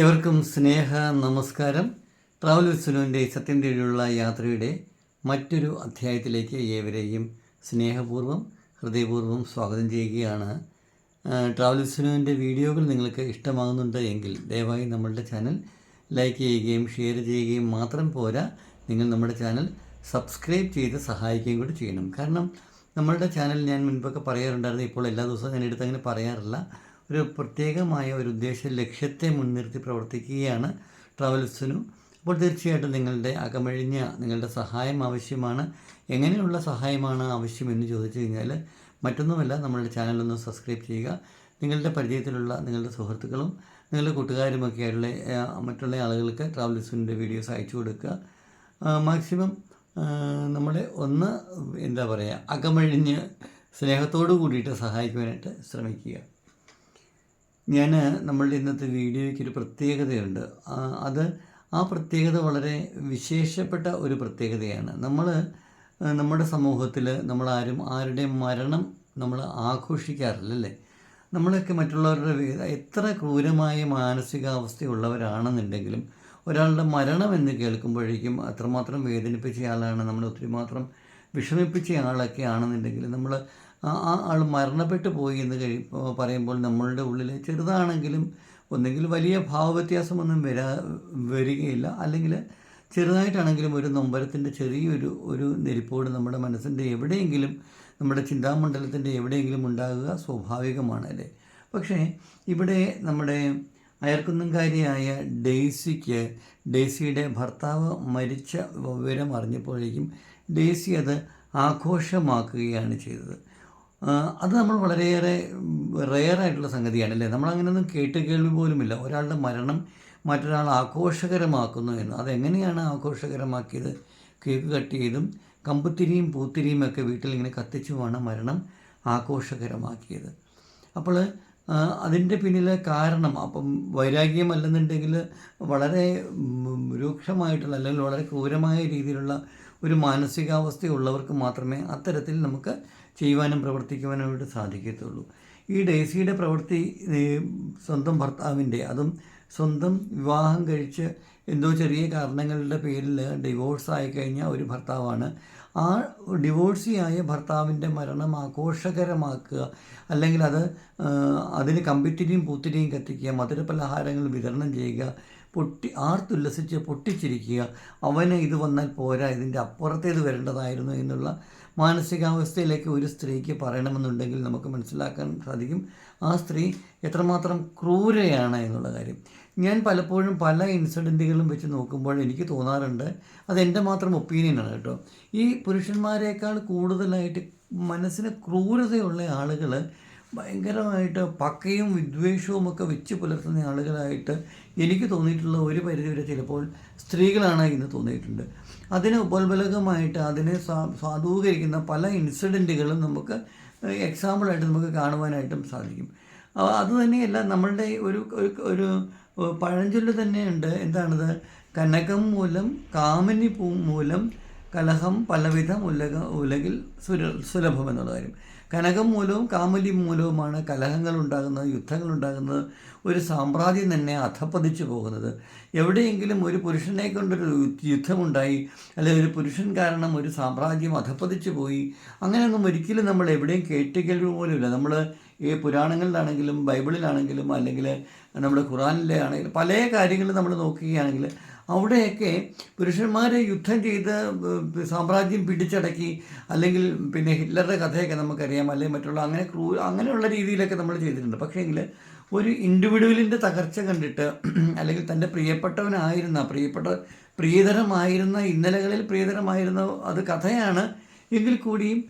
ഏവർക്കും സ്നേഹ നമസ്കാരം. ട്രാവൽ വിസ്ലുവിന്റെ സത്യം തേടിയുള്ള യാത്രയുടെ മറ്റൊരു അധ്യായത്തിലേക്ക് ഏവരെയും സ്നേഹപൂർവം ഹൃദയപൂർവം സ്വാഗതം ചെയ്യുകയാണ്. ട്രാവൽ വിസ്ലുവിന്റെ വീഡിയോകൾ നിങ്ങൾക്ക് ഇഷ്ടമാകുന്നുണ്ട് എങ്കിൽ ദയവായി നമ്മളുടെ ചാനൽ ലൈക്ക് ചെയ്യുകയും ഷെയർ ചെയ്യുകയും മാത്രം പോരാ നിങ്ങൾ നമ്മുടെ ചാനൽ സബ്സ്ക്രൈബ് ചെയ്ത് സഹായിക്കുകയും കൂടി ചെയ്യണം. കാരണം നമ്മളുടെ ചാനൽ ഞാൻ മുൻപൊക്കെ പറയാറുണ്ടായിരുന്നു ഇപ്പോൾ എല്ലാ ദിവസവും ഞാൻ എടുത്ത് അങ്ങനെ പറയാറില്ല. ഒരു പ്രത്യേകമായ ഒരു ഉദ്ദേശ ലക്ഷ്യത്തെ മുൻനിർത്തി പ്രവർത്തിക്കുകയാണ് ട്രാവൽസിനു. അപ്പോൾ തീർച്ചയായിട്ടും നിങ്ങളുടെ അകമഴിഞ്ഞ നിങ്ങളുടെ സഹായം ആവശ്യമാണ്. എങ്ങനെയുള്ള സഹായമാണ് ആവശ്യമെന്ന് ചോദിച്ചു കഴിഞ്ഞാൽ മറ്റൊന്നുമല്ല നമ്മളുടെ ചാനലൊന്ന് സബ്സ്ക്രൈബ് ചെയ്യുക. നിങ്ങളുടെ പരിചയത്തിലുള്ള നിങ്ങളുടെ സുഹൃത്തുക്കളും നിങ്ങളുടെ കൂട്ടുകാരുമൊക്കെ ആയിട്ടുള്ള മറ്റുള്ള ആളുകൾക്ക് ട്രാവൽസിന്റെ വീഡിയോസ് അയച്ചു കൊടുക്കുക. മാക്സിമം നമ്മളെ ഒന്ന് എന്താ പറയുക അകമഴിഞ്ഞ് സ്നേഹത്തോടു കൂടിയിട്ട് സഹായിക്കുവാനായിട്ട് ശ്രമിക്കുക. ഞാൻ നമ്മളുടെ ഇന്നത്തെ വീഡിയോയ്ക്ക് ഒരു പ്രത്യേകതയുണ്ട്. അത് ആ പ്രത്യേകത വളരെ വിശേഷപ്പെട്ട ഒരു പ്രത്യേകതയാണ്. നമ്മൾ നമ്മുടെ സമൂഹത്തിൽ നമ്മളാരും ആരുടെ മരണം നമ്മൾ ആഘോഷിക്കാറില്ലല്ലേ? നമ്മളൊക്കെ മറ്റുള്ളവരുടെ എത്ര ക്രൂരമായ മാനസികാവസ്ഥയുള്ളവരാണെന്നുണ്ടെങ്കിലും ഒരാളുടെ മരണം എന്ന് കേൾക്കുമ്പോഴേക്കും അത്രമാത്രം വേദനിപ്പിച്ച ആളാണ് നമ്മൾ ഒത്തിരി മാത്രം വിഷമിപ്പിച്ച ആളൊക്കെ ആണെന്നുണ്ടെങ്കിൽ നമ്മൾ ആ ആൾ മരണപ്പെട്ടു പോയി എന്ന് കഴി പറയുമ്പോൾ നമ്മളുടെ ഉള്ളിൽ ചെറുതാണെങ്കിലും ഒന്നെങ്കിൽ വലിയ ഭാവവ്യത്യാസമൊന്നും വരാ വരികയില്ല. അല്ലെങ്കിൽ ചെറുതായിട്ടാണെങ്കിലും ഒരു നൊമ്പരത്തിന്റെ ചെറിയൊരു ഒരു നെരിപ്പോട് നമ്മുടെ മനസ്സിന്റെ എവിടെയെങ്കിലും നമ്മുടെ ചിന്താമണ്ഡലത്തിന്റെ എവിടെയെങ്കിലും ഉണ്ടാകുക സ്വാഭാവികമാണ് അല്ലേ? പക്ഷേ ഇവിടെ നമ്മുടെ അയർക്കുന്നംകാരിയായ ഡെയ്സിക്ക് ഡെയ്സിയുടെ ഭർത്താവ് മരിച്ച വിവരം അറിഞ്ഞപ്പോഴേക്കും ഡെയ്സി അത് ആഘോഷമാക്കുകയാണ് ചെയ്തത്. അത് നമ്മൾ വളരെയേറെ റെയറായിട്ടുള്ള സംഗതിയാണ് അല്ലേ? നമ്മളങ്ങനെയൊന്നും കേട്ട് കേൾവി പോലുമില്ല. ഒരാളുടെ മരണം മറ്റൊരാൾ ആഘോഷകരമാക്കുന്നു എന്ന്. അതെങ്ങനെയാണ് ആഘോഷകരമാക്കിയത്? കേക്ക് കട്ട് ചെയ്തും കമ്പുത്തിരിയും പൂത്തിരിയും ഒക്കെ വീട്ടിൽ ഇങ്ങനെ കത്തിച്ചുമാണ് മരണം ആഘോഷകരമാക്കിയത്. അപ്പോൾ അതിന്റെ പിന്നിലെ കാരണം അപ്പം വൈരാഗ്യമല്ലെന്നുണ്ടെങ്കിൽ വളരെ രൂക്ഷമായിട്ടുള്ള അല്ലെങ്കിൽ വളരെ ക്രൂരമായ രീതിയിലുള്ള ഒരു മാനസികാവസ്ഥയുള്ളവർക്ക് മാത്രമേ അത്തരത്തിൽ നമുക്ക് ചെയ്യുവാനും പ്രവർത്തിക്കുവാനായിട്ട് സാധിക്കത്തുള്ളൂ. ഈ ഡേസിയുടെ പ്രവൃത്തി സ്വന്തം ഭർത്താവിന്റെ അതും സ്വന്തം വിവാഹം കഴിച്ച് എന്തോ ചെറിയ കാരണങ്ങളുടെ പേരിൽ ഡിവോഴ്സ് ആയിക്കഴിഞ്ഞ കഴിഞ്ഞ ഒരു ഭർത്താവാണ്. ആ ഡിവോഴ്സിയായ ഭർത്താവിന്റെ മരണം ആഘോഷകരമാക്കുക അല്ലെങ്കിൽ അത് അതിന് കമ്പിറ്റിരിയും പൂത്തിരിയും കത്തിക്കുക മധുരപലഹാരങ്ങൾ വിതരണം ചെയ്യുക പൊട്ടി ആർത്തുല്ലസിച്ച് പൊട്ടിച്ചിരിക്കുക. അവന് ഇത് വന്നാൽ പോരാ ഇതിന്റെ അപ്പുറത്തേത് വരേണ്ടതായിരുന്നു എന്നുള്ള മാനസികാവസ്ഥയിലേക്ക് ഒരു സ്ത്രീക്ക് പറയണമെന്നുണ്ടെങ്കിൽ നമുക്ക് മനസ്സിലാക്കാൻ സാധിക്കും ആ സ്ത്രീ എത്രമാത്രം ക്രൂരയാണ് എന്നുള്ള കാര്യം. ഞാൻ പലപ്പോഴും പല ഇൻസിഡന്റുകളും വെച്ച് നോക്കുമ്പോൾ എനിക്ക് തോന്നാറുണ്ട് അതെന്റെ മാത്രം ഒപ്പീനിയനാണ് കേട്ടോ. ഈ പുരുഷന്മാരെക്കാൾ കൂടുതലായിട്ട് മനസ്സിന് ക്രൂരതയുള്ള ആളുകൾ ഭയങ്കരമായിട്ട് പക്കയും വിദ്വേഷവും ഒക്കെ വെച്ച് പുലർത്തുന്ന ആളുകളായിട്ട് എനിക്ക് തോന്നിയിട്ടുള്ള ഒരു പരിധിവരെ ചിലപ്പോൾ സ്ത്രീകളാണ് ഇന്ന് തോന്നിയിട്ടുണ്ട്. അതിന് ഉപോത്ബലകമായിട്ട് അതിനെ സാധൂകരിക്കുന്ന പല ഇൻസിഡന്റുകളും നമുക്ക് എക്സാമ്പിളായിട്ട് നമുക്ക് കാണുവാനായിട്ടും സാധിക്കും. അതുതന്നെയല്ല നമ്മളുടെ ഒരു ഒരു- പഴഞ്ചൊല്ല് തന്നെയുണ്ട്. എന്താണത്? കനകം മൂലം കാമിനി മൂലം കലഹം പലവിധം ഉലക ഉലകിൽ സുലഭം എന്നുള്ള കാര്യം. കനകം മൂലവും കാമലി മൂലവുമാണ് കലഹങ്ങൾ ഉണ്ടാകുന്നത് യുദ്ധങ്ങൾ ഉണ്ടാകുന്നത്. ഒരു സാമ്രാജ്യം തന്നെ അധപ്പതിച്ചു പോകുന്നത്. എവിടെയെങ്കിലും ഒരു പുരുഷനെ കൊണ്ടൊരു യുദ്ധമുണ്ടായി അല്ലെങ്കിൽ ഒരു പുരുഷൻ കാരണം ഒരു സാമ്രാജ്യം അധപ്പതിച്ചു പോയി അങ്ങനെയൊന്നും ഒരിക്കലും നമ്മൾ എവിടെയും കേട്ടുകേൾവി പോലുമില്ല നമ്മൾ ഈ പുരാണങ്ങളിലാണെങ്കിലും ബൈബിളിലാണെങ്കിലും അല്ലെങ്കിൽ നമ്മുടെ ഖുറാനിലെ ആണെങ്കിലും പല കാര്യങ്ങളും നമ്മൾ നോക്കുകയാണെങ്കിൽ അവിടെയൊക്കെ പുരുഷന്മാരെ യുദ്ധം ചെയ്ത് സാമ്രാജ്യം പിടിച്ചടക്കി അല്ലെങ്കിൽ പിന്നെ ഹിറ്റ്ലറുടെ കഥയൊക്കെ നമുക്കറിയാം അല്ലെങ്കിൽ മറ്റുള്ള അങ്ങനെ ക്രൂ അങ്ങനെയുള്ള രീതിയിലൊക്കെ നമ്മൾ ചെയ്തിട്ടുണ്ട്. പക്ഷേങ്കിൽ ഒരു ഇൻഡിവിജ്വലിന്റെ തകർച്ച കണ്ടിട്ട് അല്ലെങ്കിൽ തന്റെ പ്രിയപ്പെട്ടവനായിരുന്ന പ്രിയപ്പെട്ട പ്രിയതരമായിരുന്ന ഇന്നലകളിൽ പ്രിയതരമായിരുന്ന അത് കഥയാണ്. എങ്കിൽ കൂടിയും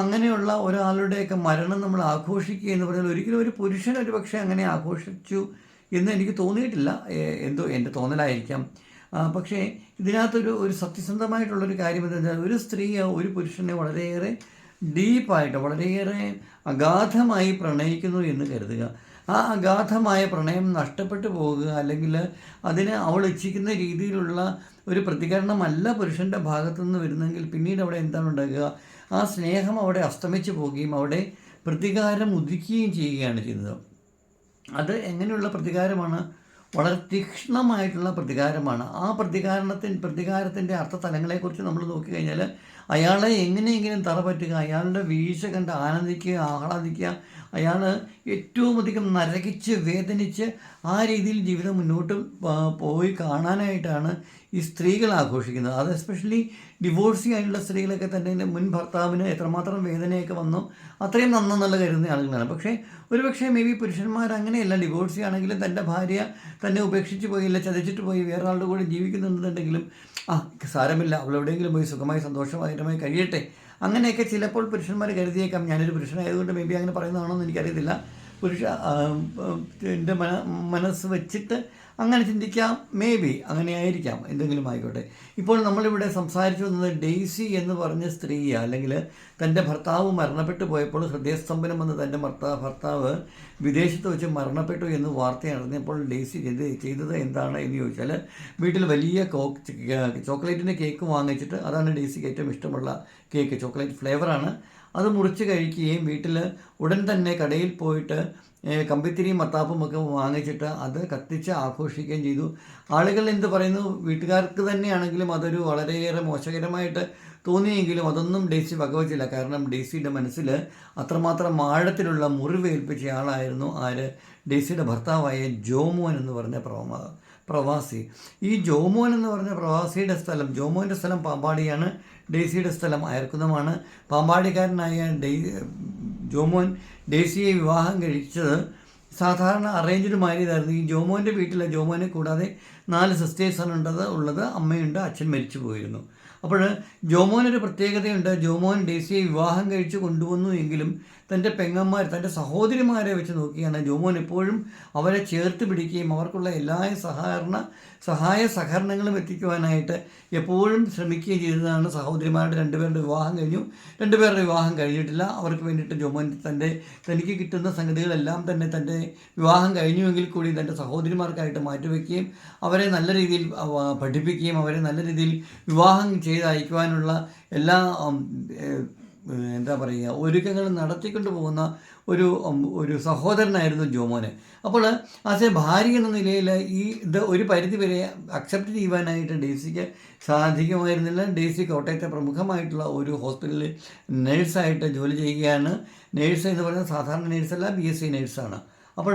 അങ്ങനെയുള്ള ഒരാളുടെയൊക്കെ മരണം നമ്മൾ ആഘോഷിക്കുക എന്ന് പറഞ്ഞാൽ ഒരിക്കലും ഒരു പുരുഷൻ ഒരു പക്ഷേ അങ്ങനെ ആഘോഷിച്ചു എന്ന് എനിക്ക് തോന്നിയിട്ടില്ല. എന്തോ എന്റെ തോന്നലായിരിക്കാം. പക്ഷേ ഇതിനകത്തൊരു ഒരു സത്യസന്ധമായിട്ടുള്ളൊരു കാര്യം എന്താ വെച്ചാൽ ഒരു സ്ത്രീ ഒരു പുരുഷനെ വളരെയേറെ ഡീപ്പായിട്ട് വളരെയേറെ അഗാധമായി പ്രണയിക്കുന്നു എന്ന് കരുതുക. ആ അഗാധമായ പ്രണയം നഷ്ടപ്പെട്ടു പോകുക അല്ലെങ്കിൽ അതിന് അവൾ ഇച്ഛിക്കുന്ന രീതിയിലുള്ള ഒരു പ്രതികരണമല്ല പുരുഷന്റെ ഭാഗത്തുനിന്ന് വരുന്നെങ്കിൽ പിന്നീട് അവിടെ എന്താണ് ഉണ്ടാകുക? ആ സ്നേഹം അവിടെ അസ്തമിച്ചു പോവുകയും അവിടെ പ്രതികാരം ഉദിക്കുകയും ചെയ്യുകയാണ് ചെയ്യുന്നത്. അത് എങ്ങനെയുള്ള പ്രതികാരമാണ്? വളരെ തീക്ഷ്ണമായിട്ടുള്ള പ്രതികാരമാണ്. ആ പ്രതികാരണത്തിൻ പ്രതികാരത്തിന്റെ അർത്ഥതലങ്ങളെക്കുറിച്ച് നമ്മൾ നോക്കിക്കഴിഞ്ഞാൽ അയാളെ എങ്ങനെയെങ്കിലും തറ പറ്റുക അയാളുടെ വീഴ്ച കണ്ട് ആനന്ദിക്കുക ആഹ്ലാദിക്കുക അയാൾ ഏറ്റവും അധികം നരകിച്ച് വേദനിച്ച് ആ രീതിയിൽ ജീവിതം മുന്നോട്ട് പോയി കാണാനായിട്ടാണ് ഈ സ്ത്രീകൾ ആഘോഷിക്കുന്നത്. അത് എസ്പെഷ്യലി ഡിവോഴ്സി ആയിട്ടുള്ള സ്ത്രീകളൊക്കെ തന്നെ മുൻ ഭർത്താവിന് എത്രമാത്രം വേദനയൊക്കെ വന്നു അത്രയും നന്നെന്നുള്ള കരുതുന്ന ആളുകളാണ്. പക്ഷേ ഒരുപക്ഷെ മേ ബി പുരുഷന്മാർ അങ്ങനെയല്ല. ഡിവോഴ്സി ആണെങ്കിലും തന്റെ ഭാര്യ തന്നെ ഉപേക്ഷിച്ച് പോയില്ല ചതിച്ചിട്ട് പോയി വേറെ ആളുടെ കൂടെ ജീവിക്കുന്നുണ്ടെന്നുണ്ടെങ്കിലും ആ സാരമില്ല. അവളെവിടെയെങ്കിലും പോയി സുഖമായി സന്തോഷമായിട്ടുമായി കഴിയട്ടെ. അങ്ങനെയൊക്കെ ചിലപ്പോൾ പുരുഷന്മാർ കരുതിയേക്കാം. ഞാനൊരു പുരുഷനായതുകൊണ്ട് മേ ബി അങ്ങനെ പറയുന്നതാണോ എന്ന് എനിക്കറിയത്തില്ല. പുരുഷ എന്റെ മന മനസ്സ് വെച്ചിട്ട് അങ്ങനെ ചിന്തിക്കാം. മേ ബി അങ്ങനെ ആയിരിക്കാം. എന്തെങ്കിലും ആയിക്കോട്ടെ. ഇപ്പോൾ നമ്മളിവിടെ സംസാരിച്ചു വന്നത് ഡെയ്സി എന്ന് പറഞ്ഞ സ്ത്രീ അല്ലെങ്കിൽ തന്റെ ഭർത്താവ് മരണപ്പെട്ടു പോയപ്പോൾ ഹൃദയസ്തംഭനം വന്ന് തന്റെ ഭർത്താവ് ഭർത്താവ് വിദേശത്ത് വെച്ച് മരണപ്പെട്ടു എന്ന് വാർത്ത അറിഞ്ഞപ്പോൾ ഡെയ്സി ചെയ്ത് ചെയ്തത് എന്താണ് എന്ന് ചോദിച്ചാൽ വീട്ടിൽ വലിയ കോക്ക് ചോക്ലേറ്റിന്റെ കേക്ക് വാങ്ങിച്ചിട്ട് അതാണ് ഡെയ്സിക്ക് ഏറ്റവും ഇഷ്ടമുള്ള കേക്ക്. ചോക്ലേറ്റ് ഫ്ലേവറാണ്. അത് മുറിച്ച് കഴിക്കുകയും വീട്ടിൽ ഉടൻ തന്നെ കടയിൽ പോയിട്ട് കമ്പിത്തിരിയും മത്താപ്പും ഒക്കെ വാങ്ങിച്ചിട്ട് അത് കത്തിച്ച് ആഘോഷിക്കുകയും ചെയ്തു. ആളുകൾ എന്ത് പറയുന്നു? വീട്ടുകാർക്ക് തന്നെയാണെങ്കിലും അതൊരു വളരെയേറെ മോശകരമായിട്ട് തോന്നിയെങ്കിലും അതൊന്നും ഡേസി വകവച്ചില്ല. കാരണം ഡേസിയുടെ മനസ്സിൽ അത്രമാത്രം ആഴത്തിലുള്ള മുറിവേൽപ്പിച്ച ആളായിരുന്നു ആര്? ഡേസിയുടെ ഭർത്താവായ ജോമോൻ എന്ന് പറഞ്ഞ പ്രവമ പ്രവാസി. ഈ ജോമോൻ എന്ന് പറഞ്ഞ പ്രവാസിയുടെ സ്ഥലം ജോമോന്റെ സ്ഥലം പാമ്പാടിയാണ്. ഡേസിയുടെ സ്ഥലം അയർക്കുന്നമാണ് പാമ്പാടിക്കാരനായ ഡേ ജോമോൻ ഡേസിയെ വിവാഹം കഴിച്ചത്. സാധാരണ അറേഞ്ച്ഡ് മാര്യതായിരുന്നു ഈ ജോമോന്റെ വീട്ടിലെ ജോമോനെ കൂടാതെ നാല് സിസ്റ്റേഴ്സാണ് ഉണ്ടത് ഉള്ളത് അമ്മയുണ്ട് അച്ഛൻ മരിച്ചു പോയിരുന്നു. അപ്പോൾ ജോമോനൊരു പ്രത്യേകതയുണ്ട്. ജോമോൻ ഡേസിയെ വിവാഹം കഴിച്ച് കൊണ്ടുവന്നു എങ്കിലും തന്റെ പെങ്ങന്മാർ തന്റെ സഹോദരിമാരെ വെച്ച് നോക്കിയാണ് ജോമോൻ എപ്പോഴും അവരെ ചേർത്ത് പിടിക്കുകയും അവർക്കുള്ള എല്ലാ സഹകരണ സഹായ സഹകരണങ്ങളും എത്തിക്കുവാനായിട്ട് എപ്പോഴും ശ്രമിക്കുകയും ചെയ്തതാണ് സഹോദരിമാരുടെ രണ്ടുപേരുടെ വിവാഹം കഴിഞ്ഞു. രണ്ടുപേരുടെ വിവാഹം കഴിഞ്ഞിട്ടില്ല. അവർക്ക് വേണ്ടിയിട്ട് ജോമോൻ തന്റെ തനിക്ക് കിട്ടുന്ന സംഗതികളെല്ലാം തന്നെ തന്റെ വിവാഹം കഴിഞ്ഞുവെങ്കിൽ കൂടി തന്റെ സഹോദരിമാർക്കായിട്ട് മാറ്റിവെക്കുകയും അവരെ നല്ല രീതിയിൽ പഠിപ്പിക്കുകയും അവരെ നല്ല രീതിയിൽ വിവാഹം ചെയ്ത് അയക്കുവാനുള്ള എല്ലാ എന്താ പറയുക ഒരുക്കങ്ങൾ നടത്തിക്കൊണ്ട് പോകുന്ന ഒരു ഒരു സഹോദരനായിരുന്നു ജോമോന്. അപ്പോൾ ആസ് ഭാര്യ എന്ന നിലയിൽ ഈ ഇത് ഒരു പരിധി വരെ അക്സെപ്റ്റ് ചെയ്യുവാനായിട്ട് ഡേസിക്ക് സാധിക്കുമായിരുന്നില്ല. ഡേസി കോട്ടയത്തെ പ്രമുഖമായിട്ടുള്ള ഒരു ഹോസ്പിറ്റലിൽ നേഴ്സായിട്ട് ജോലി ചെയ്യുകയാണ്. നേഴ്സ് എന്ന് പറയുന്നത് സാധാരണ നേഴ്സല്ല ബി എസ് സി നേഴ്സാണ് അപ്പോൾ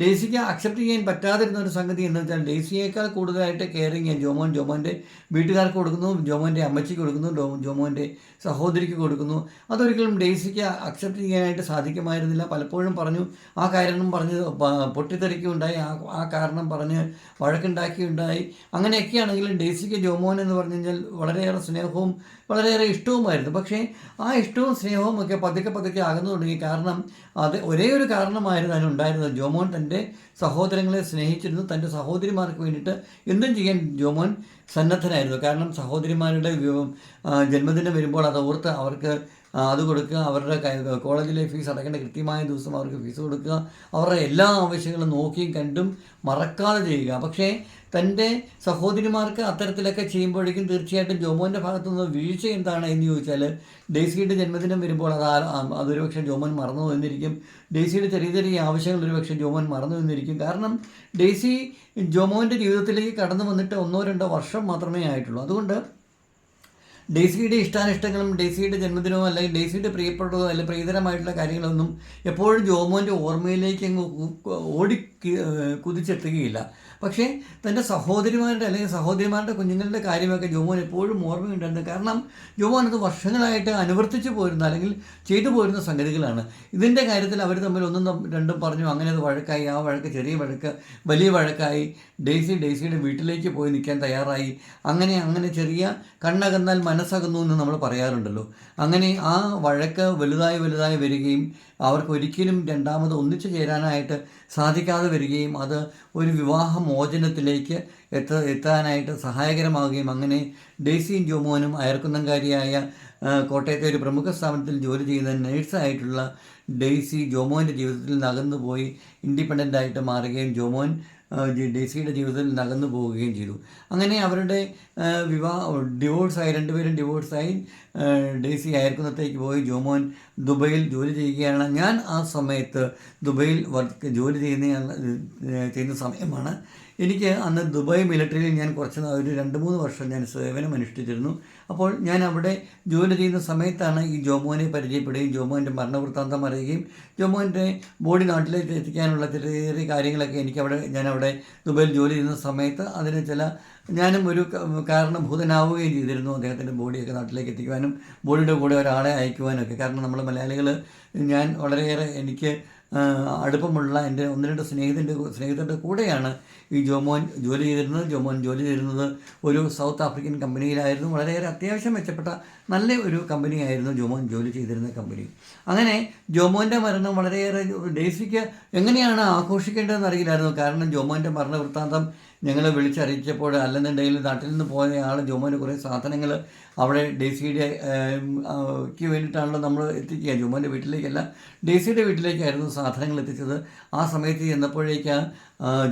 ഡേസിക്ക് അക്സെപ്റ്റ് ചെയ്യാൻ പറ്റാതിരുന്ന ഒരു സംഗതി എന്ന് വെച്ചാൽ ഡേസിയേക്കാൾ കൂടുതലായിട്ട് കെയറിങ് ജോമോൻ ജോമോന്റെ വീട്ടുകാർക്ക് കൊടുക്കുന്നു ജോമോന്റെ അമ്മച്ചിക്ക് കൊടുക്കുന്നു ജോമോന്റെ സഹോദരിക്ക് കൊടുക്കുന്നു. അതൊരിക്കലും ഡേസിക്ക് അക്സെപ്റ്റ് ചെയ്യാനായിട്ട് സാധിക്കുമായിരുന്നില്ല. പലപ്പോഴും പറഞ്ഞു ആ കാരണം പറഞ്ഞ് പൊട്ടിത്തെറിക്കുണ്ടായി ആ ആ കാരണം പറഞ്ഞ് വഴക്കുണ്ടാക്കിയുണ്ടായി. അങ്ങനെയൊക്കെയാണെങ്കിലും ഡേസിക്ക് ജോമോൻ എന്ന് പറഞ്ഞു കഴിഞ്ഞാൽ വളരെയേറെ സ്നേഹവും വളരെയേറെ ഇഷ്ടവുമായിരുന്നു. പക്ഷേ ആ ഇഷ്ടവും സ്നേഹവും ഒക്കെ പതുക്കെ പതുക്കെ ആകുന്നു തുടങ്ങി. കാരണം അത് ഒരേ ഒരു കാരണമായിരുന്നു അതിനുണ്ടായിരുന്നത്. ജോമോൻ തന്റെ സഹോദരങ്ങളെ സ്നേഹിച്ചിരുന്നു. തന്റെ സഹോദരിമാർക്ക് വേണ്ടിയിട്ട് എന്തും ചെയ്യാൻ ജോമോൻ സന്നദ്ധനായിരുന്നു. കാരണം സഹോദരിമാരുടെ ജന്മദിനം വരുമ്പോൾ അത് ഓർത്ത് അവർക്ക് അത് കൊടുക്കുക. അവരുടെ കോളേജിലെ ഫീസ് അടയ്ക്കേണ്ട കൃത്യമായ ദിവസം അവർക്ക് ഫീസ് കൊടുക്കുക. അവരുടെ എല്ലാ ആവശ്യങ്ങളും നോക്കിയും കണ്ടും മറക്കാതെ ചെയ്യുക. പക്ഷേ തന്റെ സഹോദരിമാർക്ക് അത്തരത്തിലൊക്കെ ചെയ്യുമ്പോഴേക്കും തീർച്ചയായിട്ടും ജോമോന്റെ ഭാഗത്തു നിന്ന് വീഴ്ച എന്താണ് എന്ന് ചോദിച്ചാൽ ഡേസിയുടെ ജന്മദിനം വരുമ്പോൾ അത് ആ- ആ- അതൊരു പക്ഷേ ജോമോൻ മറന്നു എന്നിരിക്കും ഡേസിയുടെ ചെറിയ ചെറിയ ആവശ്യങ്ങൾ ഒരു പക്ഷേ ജോമോൻ മറന്നു എന്നിരിക്കും കാരണം ഡേസി ജോമോന്റെ ജീവിതത്തിലേക്ക് കടന്നു വന്നിട്ട് ഒന്നോ രണ്ടോ വർഷം മാത്രമേ ആയിട്ടുള്ളൂ. അതുകൊണ്ട് ഡേസിയുടെ ഇഷ്ടാനിഷ്ടങ്ങളും ഡെയ്സിയുടെ ജന്മദിനവും അല്ലെങ്കിൽ ഡെയ്സിയുടെ പ്രിയപ്പെട്ടതോ അല്ലെങ്കിൽ പ്രിയതരമായിട്ടുള്ള കാര്യങ്ങളൊന്നും എപ്പോഴും ജോമോന്റെ ഓർമ്മയിലേക്ക് അങ്ങ് ഓടി കുതിച്ചെത്തുകയില്ല. പക്ഷേ തന്റെ സഹോദരിമാരുടെ അല്ലെങ്കിൽ സഹോദരിമാരുടെ കുഞ്ഞുങ്ങളുടെ കാര്യമൊക്കെ ജോമോൻ എപ്പോഴും ഓർമ്മയുണ്ടായിരുന്നു കാരണം ജോമോൻ അത് വർഷങ്ങളായിട്ട് അനുവർത്തിച്ചു പോരുന്ന അല്ലെങ്കിൽ ചെയ്തു പോരുന്ന സംഗതികളാണ്. ഇതിന്റെ കാര്യത്തിൽ അവർ തമ്മിൽ ഒന്നും രണ്ടും പറഞ്ഞു അങ്ങനെ അത് വഴക്കായി ആ വഴക്ക് ചെറിയ വഴക്ക് വലിയ വഴക്കായി ഡേസി ഡെയ്സിയുടെ വീട്ടിലേക്ക് പോയി നിൽക്കാൻ തയ്യാറായി. അങ്ങനെ അങ്ങനെ ചെറിയ കണ്ണകന്നാൽ മനസ്സകന്നു എന്ന് നമ്മൾ പറയാറുണ്ടല്ലോ. അങ്ങനെ ആ വഴക്ക് വലുതായി വലുതായി വരികയും അവർക്ക് ഒരിക്കലും രണ്ടാമത് ഒന്നിച്ചു ചേരാനായിട്ട് സാധിക്കാതെ വരികയും അത് ഒരു വിവാഹ മോചനത്തിലേക്ക് എത്ത എത്താനായിട്ട് സഹായകരമാവുകയും അങ്ങനെ ഡെയ്സിയും ജോമോനും അയർക്കുന്നങ്കാരിയായ കോട്ടയത്തെ ഒരു പ്രമുഖ സ്ഥാപനത്തിൽ ജോലി ചെയ്യുന്ന നേഴ്സായിട്ടുള്ള ഡെയ്സി ജോമോന്റെ ജീവിതത്തിൽ നിന്ന് അകന്നുപോയി ഇൻഡിപെൻഡന്റ് ആയിട്ട് മാറുകയും ജോമോൻ ഡെയ്സിയുടെ ജീവിതത്തിൽ നകന്നു പോവുകയും ചെയ്തു. അങ്ങനെ അവരുടെ വിവാഹ ഡിവോഴ്സായി രണ്ടുപേരും ഡിവോഴ്സായി ഡേസി അയർക്കുന്നത്തേക്ക് പോയി. ജോമോൻ ദുബൈയിൽ ജോലി ചെയ്യുകയാണ്. ഞാൻ ആ സമയത്ത് ദുബൈയിൽ വർക്ക് ജോലി ചെയ്യുന്ന ചെയ്യുന്ന സമയമാണ് എനിക്ക് അന്ന് ദുബായ് മിലിറ്ററിയിൽ ഞാൻ കുറച്ച് ഒരു രണ്ട് മൂന്ന് വർഷം ഞാൻ സേവനം അനുഷ്ഠിച്ചിരുന്നു. അപ്പോൾ ഞാൻ അവിടെ ജോലി ചെയ്യുന്ന സമയത്താണ് ഈ ജോമോനെ പരിചയപ്പെടുകയും ജോമോന്റെ മരണവൃത്താന്തം അറിയുകയും ജോമോന്റെ ബോഡി നാട്ടിലേക്ക് എത്തിക്കാനുള്ള ചെറിയ ചെറിയ കാര്യങ്ങളൊക്കെ എനിക്കവിടെ ഞാൻ അവിടെ ദുബായിൽ ജോലി ചെയ്യുന്ന സമയത്ത് അതിന് ചില ഞാനും ഒരു കാരണഭൂതനാവുകയും ചെയ്തിരുന്നു അദ്ദേഹത്തിന്റെ ബോഡിയൊക്കെ നാട്ടിലേക്ക് എത്തിക്കുവാനും ബോഡിയുടെ കൂടെ ഒരാളെ അയക്കുവാനൊക്കെ കാരണം നമ്മൾ മലയാളികൾ ഞാൻ വളരെയേറെ എനിക്ക് അടുപ്പമുള്ള എന്റെ ഒന്ന് രണ്ട് സ്നേഹിതന്റെ സ്നേഹിതന്റെ കൂടെയാണ് ഈ ജോമോൻ ജോലി ചെയ്തിരുന്നത്. ജോമോൻ ജോലി ചെയ്തിരുന്നത് ഒരു സൗത്ത് ആഫ്രിക്കൻ കമ്പനിയിലായിരുന്നു. വളരെയേറെ അത്യാവശ്യം മെച്ചപ്പെട്ട നല്ല ഒരു കമ്പനിയായിരുന്നു ജോമോൻ ജോലി ചെയ്തിരുന്ന കമ്പനി. അങ്ങനെ ജോമോന്റെ മരണം വളരെയേറെ ഡേസിക്ക് എങ്ങനെയാണ് ആഘോഷിക്കേണ്ടതെന്ന് അറിയില്ലായിരുന്നു. കാരണം ജോമോന്റെ മരണ വൃത്താന്തം ഞങ്ങൾ വിളിച്ചറിയിച്ചപ്പോൾ അല്ലെന്നുണ്ടെങ്കിൽ നാട്ടിൽ നിന്ന് പോയ ആൾ ജോമോന് കുറേ സാധനങ്ങൾ അവിടെ ഡേസിയുടെ ക്ക് വേണ്ടിയിട്ടാണല്ലോ നമ്മൾ എത്തിക്കുക. ജോമോന്റെ വീട്ടിലേക്കല്ല ഡേസിയുടെ വീട്ടിലേക്കായിരുന്നു സാധനങ്ങൾ എത്തിച്ചത്. ആ സമയത്ത് ചെന്നപ്പോഴേക്ക്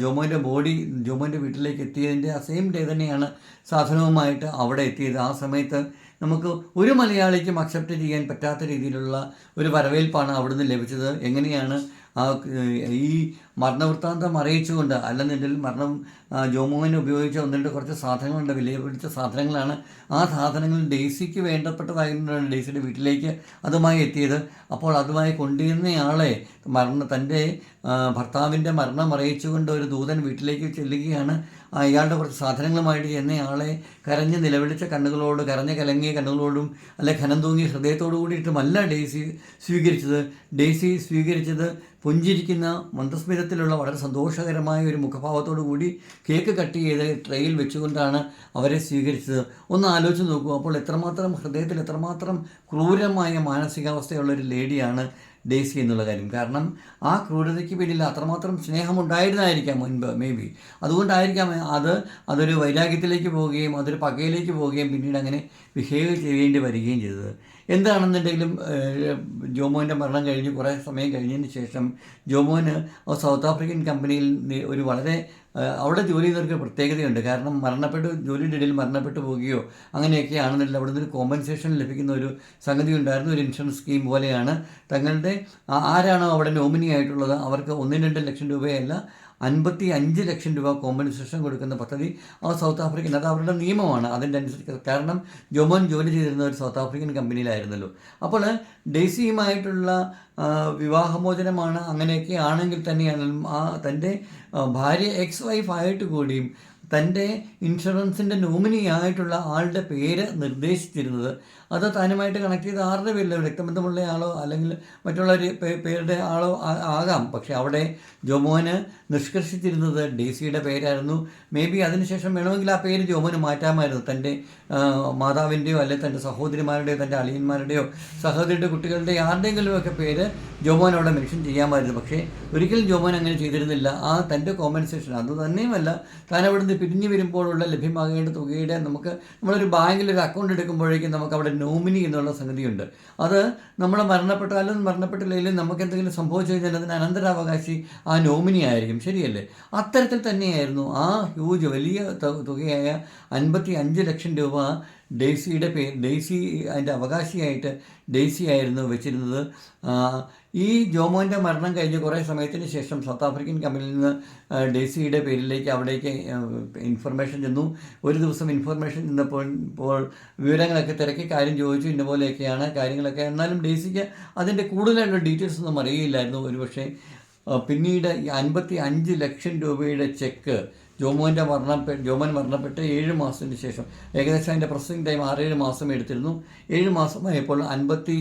ജോമോന്റെ ബോഡി ജോമോന്റെ വീട്ടിലേക്ക് എത്തിയതിന്റെ ആ സെയിം ഡേ തന്നെയാണ് സാധനവുമായിട്ട് അവിടെ എത്തിയത്. ആ സമയത്ത് നമുക്ക് ഒരു മലയാളിക്കും അക്സെപ്റ്റ് ചെയ്യാൻ പറ്റാത്ത രീതിയിലുള്ള ഒരു വരവേൽപ്പാണ് അവിടുന്ന് ലഭിച്ചത്. എങ്ങനെയാണ് ആ ഈ മരണവൃത്താന്തം അറിയിച്ചുകൊണ്ട് അല്ലെന്നുണ്ടെങ്കിൽ മരണം ആ, ജോമോഹന് ഉപയോഗിച്ച ഒന്ന് രണ്ട് കുറച്ച് സാധനങ്ങളുണ്ട് വില പിടിച്ച സാധനങ്ങളാണ്. ആ സാധനങ്ങൾ ഡെയ്സിക്ക് വേണ്ടപ്പെട്ടതായതുകൊണ്ടാണ് ഡെയ്സിയുടെ വീട്ടിലേക്ക് അതുമായി എത്തിയത്. അപ്പോൾ അതുമായി കൊണ്ടുവന്നയാളെ മരണ തന്റെ ഭർത്താവിന്റെ മരണം അറിയിച്ചുകൊണ്ട് ഒരു ദൂതൻ വീട്ടിലേക്ക് ചെല്ലുകയാണ്. അയാളുടെ കുറച്ച് സാധനങ്ങളുമായിട്ട് ചെന്നയാളെ കരഞ്ഞ് നിലവിളിച്ച കണ്ണുകളോട് കരഞ്ഞ കലങ്ങിയ കണ്ണുകളോടും അല്ലെ ഖനം തൂങ്ങിയ ഹൃദയത്തോടു കൂടിയിട്ടുമല്ല ഡേസി സ്വീകരിച്ചത്. ഡേസി സ്വീകരിച്ചത് പുഞ്ചിരിക്കുന്ന മന്ദസ്മിതത്തിലുള്ള വളരെ സന്തോഷകരമായ ഒരു മുഖഭാവത്തോടു കൂടി കേക്ക് കട്ട് ചെയ്ത് ട്രെയിൽ വെച്ചുകൊണ്ടാണ് അവരെ സ്വീകരിച്ചത്. ഒന്ന് ആലോചിച്ച് നോക്കൂ അപ്പോൾ എത്രമാത്രം ഹൃദയത്തിൽ എത്രമാത്രം ക്രൂരമായ മാനസികാവസ്ഥയുള്ള ഒരു ലേഡിയാണ് ഡേസി എന്നുള്ള കാര്യം. കാരണം ആ ക്രൂരതയ്ക്ക് പിന്നിൽ അത്രമാത്രം സ്നേഹമുണ്ടായിരുന്നായിരിക്കാം മുൻപ് മേ ബി അതുകൊണ്ടായിരിക്കാം അത് അതൊരു വൈരാഗ്യത്തിലേക്ക് പോവുകയും അതൊരു പകയിലേക്ക് പോവുകയും പിന്നീട് അങ്ങനെ ബിഹേവ് ചെയ്യേണ്ടി വരികയും ചെയ്തത്. എന്താണെന്നുണ്ടെങ്കിലും ജോമോന്റെ മരണം കഴിഞ്ഞ് കുറേ സമയം കഴിഞ്ഞതിന് ശേഷം ജോമോന് സൗത്ത് ആഫ്രിക്കൻ കമ്പനിയിൽ ഒരു വളരെ അവിടെ ജോലി ചെയ്തവർക്ക് പ്രത്യേകതയുണ്ട്. കാരണം മരണപ്പെട്ട് ജോലിയുടെ ഇടയിൽ മരണപ്പെട്ടു പോവുകയോ അങ്ങനെയൊക്കെ ആണെന്നുണ്ടെങ്കിൽ അവിടെ നിന്ന് കോമ്പൻസേഷൻ ലഭിക്കുന്ന ഒരു സംഗതി ഉണ്ടായിരുന്നു. ഒരു ഇൻഷുറൻസ് സ്കീം പോലെയാണ്. തങ്ങളുടെ ആരാണോ അവിടെ നോമിനി ആയിട്ടുള്ളത് അവർക്ക് ഒന്നും രണ്ട് ലക്ഷം രൂപയല്ല അൻപത്തി അഞ്ച് ലക്ഷം രൂപ കോമ്പൻസേഷൻ കൊടുക്കുന്ന പദ്ധതി ആ സൗത്ത് ആഫ്രിക്കൻ അത് അവരുടെ നിയമമാണ്. അതിന്റെ അനുസരിച്ച് കാരണം ജോമോൻ ജോലി ചെയ്തിരുന്ന ഒരു സൗത്ത് ആഫ്രിക്കൻ കമ്പനിയിലായിരുന്നല്ലോ അപ്പോൾ ഡെയ്സിയുമായിട്ടുള്ള വിവാഹമോചനമാണ് അങ്ങനെയൊക്കെ ആണെങ്കിൽ തന്നെയാണെങ്കിലും ആ തന്റെ ഭാര്യ എക്സ് വൈഫ് ആയിട്ട് കൂടിയും തന്റെ ഇൻഷുറൻസിന്റെ നോമിനി ആയിട്ടുള്ള ആളുടെ പേര് നിർദ്ദേശിച്ചിരുന്നത്. അത് താനുമായിട്ട് കണക്ട് ചെയ്ത് ആരുടെ പേരിലോ രക്തബന്ധമുള്ള ആളോ അല്ലെങ്കിൽ മറ്റുള്ള ഒരു പേരുടെ ആളോ ആകാം. പക്ഷെ അവിടെ ജോമോന് നിഷ്കർഷിച്ചിരുന്നത് ഡേസിയുടെ പേരായിരുന്നു. മേ ബി അതിനുശേഷം വേണമെങ്കിൽ ആ പേര് ജോമോന് മാറ്റാമായിരുന്നു. തന്റെ മാതാവിന്റെയോ അല്ലെങ്കിൽ തന്റെ സഹോദരിമാരുടെയോ തന്റെ അളിയന്മാരുടെയോ സഹോദരിയുടെ കുട്ടികളുടെ ആരുടെയെങ്കിലും ഒക്കെ പേര് ജോമോൻ അവിടെ മെൻഷൻ ചെയ്യാമായിരുന്നു. പക്ഷേ ഒരിക്കലും ജോമോൻ അങ്ങനെ ചെയ്തിരുന്നില്ല. ആ തന്റെ കോമ്പൻസേഷൻ അത് തന്നെയുമല്ല. താൻ അവിടുന്ന് പിരിഞ്ഞു വരുമ്പോഴുള്ള ലഭ്യമാകേണ്ട തുകയുടെ നമുക്ക് നമ്മളൊരു ബാങ്കിൽ ഒരു അക്കൗണ്ട് എടുക്കുമ്പോഴേക്കും നമുക്ക് അവിടെ നോമിനി എന്നുള്ള സംഗതിയുണ്ട്. അത് നമ്മൾ മരണപ്പെട്ടാലും മരണപ്പെട്ടില്ലെങ്കിലും നമുക്ക് എന്തെങ്കിലും സംഭവിച്ചു കഴിഞ്ഞാൽ അതിന് അനന്തരാവകാശി ആ നോമിനി ആയിരിക്കും ശരിയല്ലേ? അത്തരത്തിൽ തന്നെയായിരുന്നു ആ ഹ്യൂജ് വലിയ തുകയായ അൻപത്തി അഞ്ച് ലക്ഷം രൂപ ഡെയ്സിയുടെ പേ ഡെയ്സി അതിന്റെ അവകാശിയായിട്ട് ഡെയ്സി ആയിരുന്നു വെച്ചിരുന്നത്. ഈ ജോമോന്റെ മരണം കഴിഞ്ഞ് കുറേ സമയത്തിന് ശേഷം സൗത്ത് ആഫ്രിക്കൻ കമ്പനിയിൽ നിന്ന് ഡെയ്സിയുടെ പേരിലേക്ക് അവിടേക്ക് ഇൻഫർമേഷൻ ചെന്നു. ഒരു ദിവസം ഇൻഫർമേഷൻ ചെന്നപ്പോൾ ഇപ്പോൾ വിവരങ്ങളൊക്കെ തിരക്കി കാര്യം ചോദിച്ചു. ഇന്ന പോലെയൊക്കെയാണ് കാര്യങ്ങളൊക്കെ. എന്നാലും ഡെയ്സിക്ക് അതിന്റെ കൂടുതലായിട്ടുള്ള ഡീറ്റെയിൽസ് ഒന്നും അറിയില്ലായിരുന്നു. ഒരുപക്ഷെ പിന്നീട് ഈ അൻപത്തി അഞ്ച് ലക്ഷം രൂപയുടെ ചെക്ക് ജോമോന്റെ മരണപ്പെട്ട ജോമൻ മരണപ്പെട്ട് ഏഴ് മാസത്തിന് ശേഷം. ഏകദേശം അതിന്റെ പ്രൊസസിങ് ടൈം ആറേഴ് മാസം എടുത്തിരുന്നു. ഏഴ് മാസമായപ്പോൾ അൻപത്തി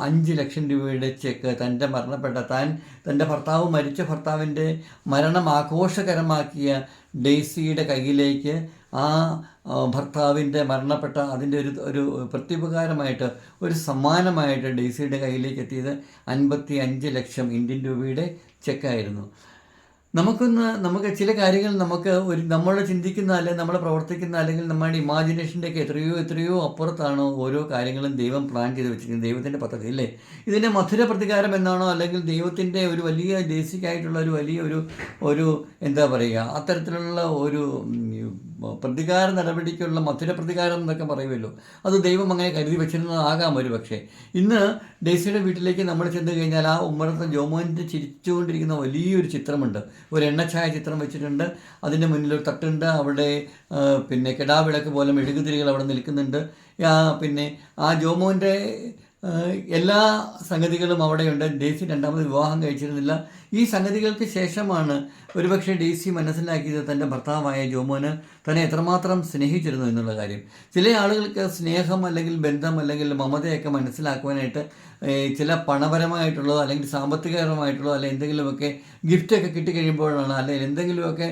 അഞ്ച് ലക്ഷം രൂപയുടെ ചെക്ക് തന്റെ മരണപ്പെട്ട താൻ തന്റെ ഭർത്താവ് മരിച്ച ഭർത്താവിന്റെ മരണം ആഘോഷകരമാക്കിയ ഡെയ്സിയുടെ കയ്യിലേക്ക് ആ, ഭർത്താവിന്റെ മരണപ്പെട്ട അതിന്റെ ഒരു ഒരു പ്രത്യുപകാരമായിട്ട് ഒരു സമ്മാനമായിട്ട് ഡെയ്സിയുടെ കയ്യിലേക്ക് എത്തിയത് അൻപത്തി അഞ്ച് ലക്ഷം ഇന്ത്യൻ രൂപയുടെ ചെക്കായിരുന്നു നമുക്കൊന്ന് നമുക്ക് ചില കാര്യങ്ങൾ നമുക്ക് ഒരു നമ്മൾ ചിന്തിക്കുന്ന അല്ലെങ്കിൽ നമ്മൾ പ്രവർത്തിക്കുന്ന അല്ലെങ്കിൽ നമ്മുടെ ഇമാജിനേഷന്റെയൊക്കെ എത്രയോ എത്രയോ അപ്പുറത്താണ് ഓരോ കാര്യങ്ങളും ദൈവം പ്ലാൻ ചെയ്ത് വെച്ചിരിക്കുന്നത്. ദൈവത്തിന്റെ പദ്ധതി അല്ലേ? ഇതിന്റെ മധുര പ്രതികാരം എന്നാണോ അല്ലെങ്കിൽ ദൈവത്തിന്റെ ഒരു വലിയ ബേസിക് ആയിട്ടുള്ള ഒരു വലിയ ഒരു ഒരു എന്താ പറയുക അത്തരത്തിലുള്ള ഒരു പ്രതികാര നടപടിക്കുള്ള മധുര പ്രതികാരം എന്നൊക്കെ പറയുമല്ലോ. അത് ദൈവം അങ്ങനെ കരുതി വെച്ചിരുന്നതാകാം ഒരു പക്ഷേ. ഇന്ന് ഡേസിയുടെ വീട്ടിലേക്ക് നമ്മൾ ചെന്ന് കഴിഞ്ഞാൽ ആ ഉമ്മറത്തെ ജോമോന്റെ ചിരിച്ചുകൊണ്ടിരിക്കുന്ന വലിയൊരു ചിത്രമുണ്ട്. ഒരു എണ്ണച്ചായ ചിത്രം വെച്ചിട്ടുണ്ട്. അതിന്റെ മുന്നിലൊരു തട്ടുണ്ട്. അവിടെ പിന്നെ കിടാവിളക്ക് പോലെ മെഴുകുതിരികൾ അവിടെ നിൽക്കുന്നുണ്ട്. പിന്നെ ആ ജോമോന്റെ എല്ലാ സംഗതികളും അവിടെയുണ്ട്. ഡേസി രണ്ടാമത് വിവാഹം കഴിച്ചിരുന്നില്ല. ഈ സംഗതികൾക്ക് ശേഷമാണ് ഒരുപക്ഷെ ഡെയ്സി മനസ്സിലാക്കിയത് തന്റെ ഭർത്താവായ ജോമോന് തന്നെ എത്രമാത്രം സ്നേഹിച്ചിരുന്നു എന്നുള്ള കാര്യം. ചില ആളുകൾക്ക് സ്നേഹം അല്ലെങ്കിൽ ബന്ധം അല്ലെങ്കിൽ മമതയൊക്കെ മനസ്സിലാക്കുവാനായിട്ട് ചില പണപരമായിട്ടുള്ളതോ അല്ലെങ്കിൽ സാമ്പത്തികപരമായിട്ടുള്ളതോ അല്ലെങ്കിൽ എന്തെങ്കിലുമൊക്കെ ഗിഫ്റ്റൊക്കെ കിട്ടിക്കഴിയുമ്പോഴാണ് അല്ലെങ്കിൽ എന്തെങ്കിലുമൊക്കെ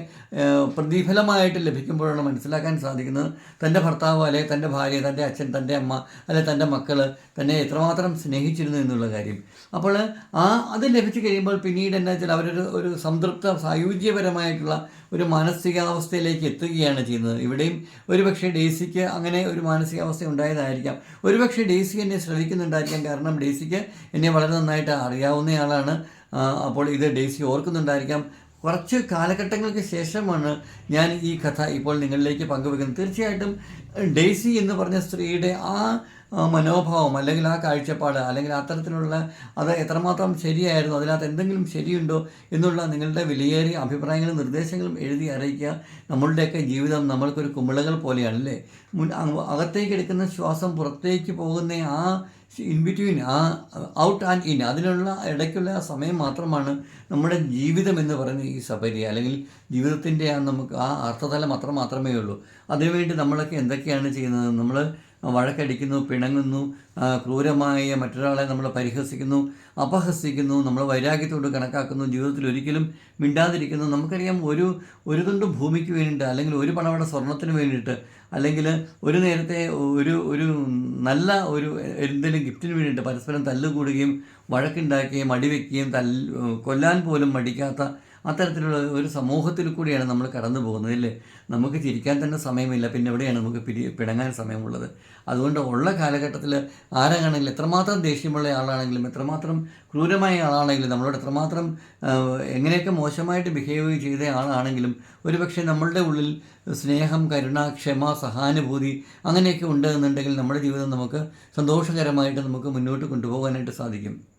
പ്രതിഫലമായിട്ട് ലഭിക്കുമ്പോഴാണ് മനസ്സിലാക്കാൻ സാധിക്കുന്നത്. തന്റെ ഭർത്താവ് അല്ലെങ്കിൽ തന്റെ ഭാര്യ തന്റെ അച്ഛൻ തന്റെ അമ്മ അല്ലെങ്കിൽ തന്റെ മക്കൾ തന്നെ എത്രമാത്രം സ്നേഹിച്ചിരുന്നു എന്നുള്ള കാര്യം. അപ്പോൾ ആ അത് ലഭിച്ചു കഴിയുമ്പോൾ പിന്നീട് എന്താ വെച്ചാൽ അവരൊരു ഒരു സംതൃപ്ത സായുജ്യപരമായിട്ടുള്ള ഒരു മാനസികാവസ്ഥയിലേക്ക് എത്തുകയാണ് ചെയ്യുന്നത്. ഇവിടെയും ഒരുപക്ഷെ ഡേസിക്ക് അങ്ങനെ ഒരു മാനസികാവസ്ഥ ഉണ്ടായതായിരിക്കാം. ഒരുപക്ഷെ ഡേസി എന്നെ ശ്രദ്ധിക്കുന്നുണ്ടായിരിക്കാം. കാരണം ഡേസിക്ക് എന്നെ വളരെ നന്നായിട്ട് അറിയാവുന്നയാളാണ് അപ്പോൾ ഇത് ഡേസി ഓർക്കുന്നുണ്ടായിരിക്കാം. കുറച്ച് കാലഘട്ടങ്ങൾക്ക് ശേഷമാണ് ഞാൻ ഈ കഥ ഇപ്പോൾ നിങ്ങളിലേക്ക് പങ്കുവെക്കുന്നത്. തീർച്ചയായിട്ടും ഡേസി എന്ന് പറഞ്ഞ സ്ത്രീയുടെ ആ ആ മനോഭാവം അല്ലെങ്കിൽ ആ കാഴ്ചപ്പാട് അല്ലെങ്കിൽ അത്തരത്തിലുള്ള അത് എത്രമാത്രം ശരിയായിരുന്നു അതിനകത്ത് എന്തെങ്കിലും ശരിയുണ്ടോ എന്നുള്ള നിങ്ങളുടെ വിലയേറിയ അഭിപ്രായങ്ങളും നിർദ്ദേശങ്ങളും എഴുതി അറിയിക്കുക. നമ്മളുടെയൊക്കെ ജീവിതം നമ്മൾക്കൊരു കുമിളകൾ പോലെയാണ് അല്ലേ മുൻ അകത്തേക്ക് എടുക്കുന്ന ശ്വാസം പുറത്തേക്ക് പോകുന്ന ആ ഇൻ ബിറ്റ്വീൻ ആ ഔട്ട് ആൻഡ് ഇൻ അതിനുള്ള ഇടയ്ക്കുള്ള ആ സമയം മാത്രമാണ് നമ്മുടെ ജീവിതം എന്ന് പറയുന്ന ഈ സബരി അല്ലെങ്കിൽ ജീവിതത്തിന്റെ ആ നമുക്ക് ആ അർത്ഥതലം അത്ര മാത്രമേ ഉള്ളൂ അതിനുവേണ്ടി നമ്മളൊക്കെ എന്തൊക്കെയാണ് ചെയ്യുന്നത്? നമ്മൾ വഴക്കടിക്കുന്നു പിണങ്ങുന്നു ക്രൂരമായ മറ്റൊരാളെ നമ്മൾ പരിഹസിക്കുന്നു അപഹസിക്കുന്നു നമ്മൾ വൈരാഗ്യത്തോട് കണക്കാക്കുന്നു ജീവിതത്തിൽ ഒരിക്കലും മിണ്ടാതിരിക്കുന്നു. നമുക്കറിയാം ഒരു ഒരു തുണ്ട് ഭൂമിക്ക് വേണ്ടിയിട്ട് അല്ലെങ്കിൽ ഒരു പണവട സ്വർണത്തിന് വേണ്ടിയിട്ട് അല്ലെങ്കിൽ ഒരു നേരത്തെ ഒരു ഒരു നല്ല ഒരു എന്തെങ്കിലും ഗിഫ്റ്റിന് വേണ്ടിയിട്ട് പരസ്പരം തല്ലുകൂടുകയും വഴക്കുണ്ടാക്കുകയും അടിവെക്കുകയും തല്ല് കൊല്ലാൻ പോലും മടിക്കാത്ത അത്തരത്തിലുള്ള ഒരു സമൂഹത്തിൽ കൂടിയാണ് നമ്മൾ കടന്നു പോകുന്നത് അല്ലേ നമുക്ക് ചിരിക്കാൻ തന്നെ സമയമില്ല. പിന്നെ എവിടെയാണ് നമുക്ക് പിരി പിണങ്ങാൻ സമയമുള്ളത്? അതുകൊണ്ട് ഉള്ള കാലഘട്ടത്തിൽ ആരാണെങ്കിലും എത്രമാത്രം ദേഷ്യമുള്ള ആളാണെങ്കിലും എത്രമാത്രം ക്രൂരമായ ആളാണെങ്കിലും നമ്മളോട് എത്രമാത്രം എങ്ങനെയൊക്കെ മോശമായിട്ട് ബിഹേവ് ചെയ്ത ആളാണെങ്കിലും ഒരുപക്ഷെ നമ്മളുടെ ഉള്ളിൽ സ്നേഹം കരുണ ക്ഷമ സഹാനുഭൂതി അങ്ങനെയൊക്കെ ഉണ്ട് എന്നുണ്ടെങ്കിൽ നമ്മുടെ ജീവിതം നമുക്ക് സന്തോഷകരമായിട്ട് നമുക്ക് മുന്നോട്ട് കൊണ്ടുപോകാനായിട്ട് സാധിക്കും.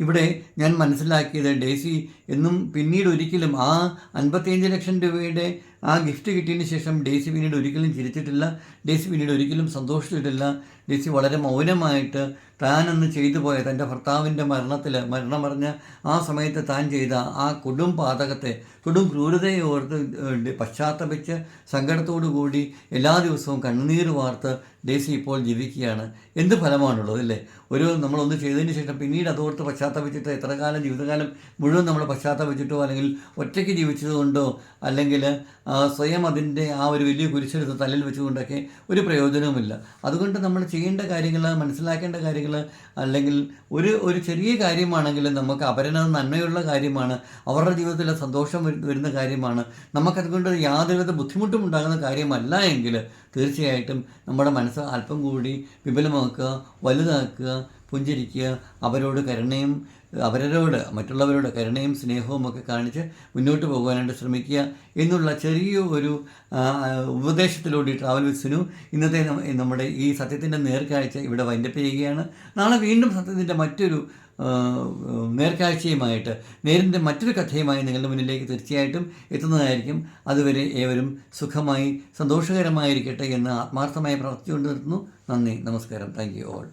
ഇവിടെ ഞാൻ മനസ്സിലാക്കിയത് ഡേസി എന്നും പിന്നീട് ഒരിക്കലും ആ അൻപത്തിയഞ്ച് ലക്ഷം രൂപയുടെ ആ ഗിഫ്റ്റ് കിട്ടിയതിന് ശേഷം ഡേസി പിന്നീട് ഒരിക്കലും ചിരിച്ചിട്ടില്ല. ഡേസി പിന്നീട് ഒരിക്കലും സന്തോഷിച്ചിട്ടില്ല. ഡേസി വളരെ മൗനമായിട്ട് താനന്ന് ചെയ്തു പോയ തന്റെ ഭർത്താവിന്റെ മരണത്തിൽ മരണം പറഞ്ഞ ആ സമയത്ത് താൻ ചെയ്ത ആ കൊടും പാതകത്തെ കൊടും ക്രൂരതയെ ഓർത്ത് പശ്ചാത്തപിച്ച് സങ്കടത്തോടു കൂടി എല്ലാ ദിവസവും കണ്ണുനീർ വാർത്ത് ഡേസി ഇപ്പോൾ ജീവിക്കുകയാണ്. എന്ത് ഫലമാണുള്ളത് അല്ലേ? ഒരു നമ്മളൊന്ന് ചെയ്തതിന് ശേഷം പിന്നീട് അതോർത്ത് പശ്ചാത്തപിച്ചിട്ട് എത്ര കാലം ജീവിതകാലം മുഴുവൻ നമ്മൾ പശ്ചാത്തപിച്ചിട്ടോ അല്ലെങ്കിൽ ഒറ്റയ്ക്ക് ജീവിച്ചതുകൊണ്ടോ അല്ലെങ്കിൽ സ്വയം അതിന്റെ ആ ഒരു വലിയ കുരിശെടുത്ത് തലയിൽ വെച്ചുകൊണ്ടൊക്കെ ഒരു പ്രയോജനവുമില്ല. അതുകൊണ്ട് നമ്മൾ ചെയ്യേണ്ട കാര്യങ്ങൾ മനസ്സിലാക്കേണ്ട കാര്യങ്ങൾ അല്ലെങ്കിൽ ഒരു ഒരു ചെറിയ കാര്യമാണെങ്കിലും നമുക്ക് അവരനത് നന്മയുള്ള കാര്യമാണ് അവരുടെ ജീവിതത്തിൽ സന്തോഷം വരുന്ന കാര്യമാണ്. നമുക്കതുകൊണ്ട് യാതൊരുവിധ ബുദ്ധിമുട്ടും ഉണ്ടാകുന്ന കാര്യമല്ല എങ്കിൽ തീർച്ചയായിട്ടും നമ്മുടെ മനസ്സ് അല്പം കൂടി വിപുലമാക്കുക വലുതാക്കുക പുഞ്ചിരിക്കുക അവരോട് കരുണയും അവരോട് മറ്റുള്ളവരോട് കരുണയും സ്നേഹവും ഒക്കെ കാണിച്ച് മുന്നോട്ട് പോകുവാനായിട്ട് ശ്രമിക്കുക എന്നുള്ള ചെറിയ ഒരു ഉപദേശത്തിലൂടെ ട്രാവൽ വിസിനു ഇന്നത്തെ നമ്മുടെ ഈ സത്യത്തിന്റെ നേർക്കാഴ്ച ഇവിടെ വൈൻഡപ്പ് ചെയ്യുകയാണ്. നാളെ വീണ്ടും സത്യത്തിന്റെ മറ്റൊരു നേർക്കാഴ്ചയുമായിട്ട് നേരിന്റെ മറ്റൊരു കഥയുമായി നിങ്ങളുടെ മുന്നിലേക്ക് തീർച്ചയായിട്ടും എത്തുന്നതായിരിക്കും. അതുവരെ ഏവരും സുഖമായി സന്തോഷകരമായിരിക്കട്ടെ എന്ന് ആത്മാർത്ഥമായി പ്രാർത്ഥിച്ചുകൊണ്ട് നിർത്തുന്നു. നന്ദി നമസ്കാരം. Thank you all